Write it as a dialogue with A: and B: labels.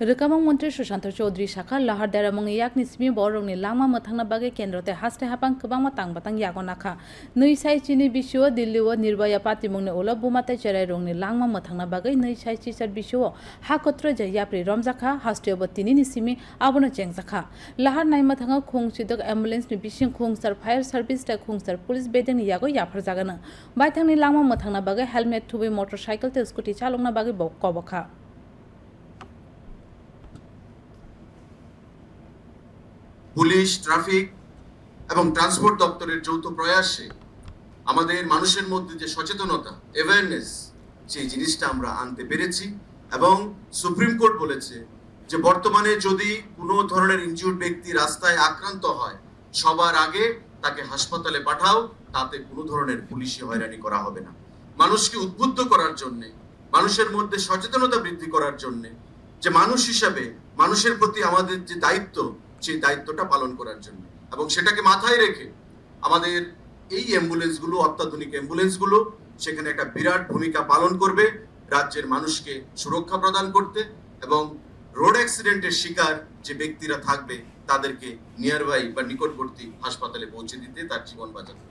A: ᱨᱟᱠᱟᱢᱟᱝ ᱢᱚᱱᱛᱨᱤ ᱥᱩᱥᱟᱱᱛ ᱪᱚᱣᱫᱨᱤ ᱥᱟᱠᱷᱟ ᱞᱟᱦᱟᱨ ᱫᱟᱨᱟᱢᱟᱝ ᱭᱟᱠ ᱱᱤᱥᱢᱤ ᱵᱚᱨᱚᱝ ᱱᱤ ᱞᱟᱝᱢᱟ ᱢᱟᱛᱷᱟᱝ ᱵᱟᱜᱮ ᱠᱮᱱᱫᱨᱚᱛᱮ ᱦᱟᱥᱛᱮ ᱦᱟᱯᱟᱝ ᱠᱵᱟᱝ ᱢᱟᱛᱟᱝ ᱵᱟᱛᱟᱝ ᱭᱟᱜᱚ ᱱᱟᱠᱷᱟ ᱱᱩᱭ ᱥᱟᱭ ᱪᱤᱱᱤ ᱵᱤᱥᱚ ᱫᱤᱞᱞᱤ ᱚ ᱱᱤᱨᱵᱟᱭᱟ ᱯᱟᱛᱤᱢᱚᱝ ᱱᱮ ᱚᱞᱚᱵ ᱵᱩᱢᱟᱛᱮ ᱪᱮᱨᱟᱭ ᱨᱚᱝ ᱱᱤ ᱞᱟᱝᱢᱟ ᱢᱟᱛᱷᱟᱝ ᱵᱟᱜᱮ ᱱᱩᱭ ᱥᱟᱭ ᱪᱤᱥᱟᱨ ᱵᱤᱥᱚ ᱦᱟ ᱠᱚᱛᱨᱚ ᱡᱟᱭᱟᱯᱨᱤ ᱨᱚᱢᱡᱟᱠᱷᱟ ᱦᱟᱥᱛᱮ ᱚᱵ ᱛᱤᱱᱤ ᱱᱤᱥᱤᱢᱤ ᱟᱵᱚᱱᱚ ᱪᱮᱝᱡᱟᱠᱷᱟ ᱞᱟᱦᱟᱨ ᱱᱟᱭ ᱢᱟᱛᱷᱟᱝ ᱠᱷᱚᱝ ᱪᱤᱫᱚᱠ ᱮᱢᱵᱩᱞᱮᱱᱥ ᱱᱤ ᱵᱤᱥᱤᱝ ᱠᱷᱚᱝ ᱥᱟᱨ ᱯᱷᱟᱭᱟᱨ ᱥᱟᱨᱵᱤᱥ ᱛᱮ ᱠᱷᱚᱝ ᱥᱟᱨ ᱯᱩᱞᱤᱥ ᱵᱮᱫᱮᱱ ᱭᱟᱜᱚ ᱭᱟᱯᱷᱟᱨ ᱡᱟᱜᱟᱱᱟ ᱵᱟᱭ ᱛᱷᱟᱝ ᱱᱤ ᱞᱟᱝᱢᱟ ᱢᱟᱛᱷᱟᱝ ᱵᱟᱜᱮ ᱦᱮᱞᱢᱮᱴ ᱛᱷᱩᱵᱤ ᱢᱚᱴᱚᱨ সাইকেল তে স্কুটি চালনা বাগে বক বখা
B: পুলিশ, ট্রাফিক এবং ট্রান্সপোর্ট দপ্তরের যৌথ প্রয়াসে আমাদের মানুষের মধ্যে যে সচেতনতা অ্যাওয়ারনেস সেই জিনিসটা আমরা আনতে পেরেছি এবং সুপ্রিম কোর্ট বলেছে যে বর্তমানে যদি কোনো ধরনের ইনজিউর্ড ব্যক্তি রাস্তায় আক্রান্ত হয়, সবার আগে তাকে হাসপাতালে পাঠাও, তাতে কোনো ধরনের পুলিশি হয়রানি করা হবে না। মানুষকে উদ্বুদ্ধ করার জন্য, মানুষের মধ্যে সচেতনতা বৃদ্ধি করার জন্য যে মানুষ হিসাবে, মানুষের প্রতি আমাদের যে দায়িত্ব সেই দায়িত্বটা পালন করার জন্য। এবং সেটাকে মাথায় রেখে আমাদের এই অ্যাম্বুলেন্সগুলো, অত্যাধুনিক অ্যাম্বুলেন্সগুলো, সেখানে একটা বিরাট ভূমিকা পালন করবে, রাজ্যের মানুষকে সুরক্ষা প্রদান করতে এবং রোড অ্যাক্সিডেন্টের শিকার যে ব্যক্তিরা থাকবে, তাদেরকে নিয়ারবাই বা নিকটবর্তী হাসপাতালে পৌঁছে দিতে তার জীবন বাঁচাতে।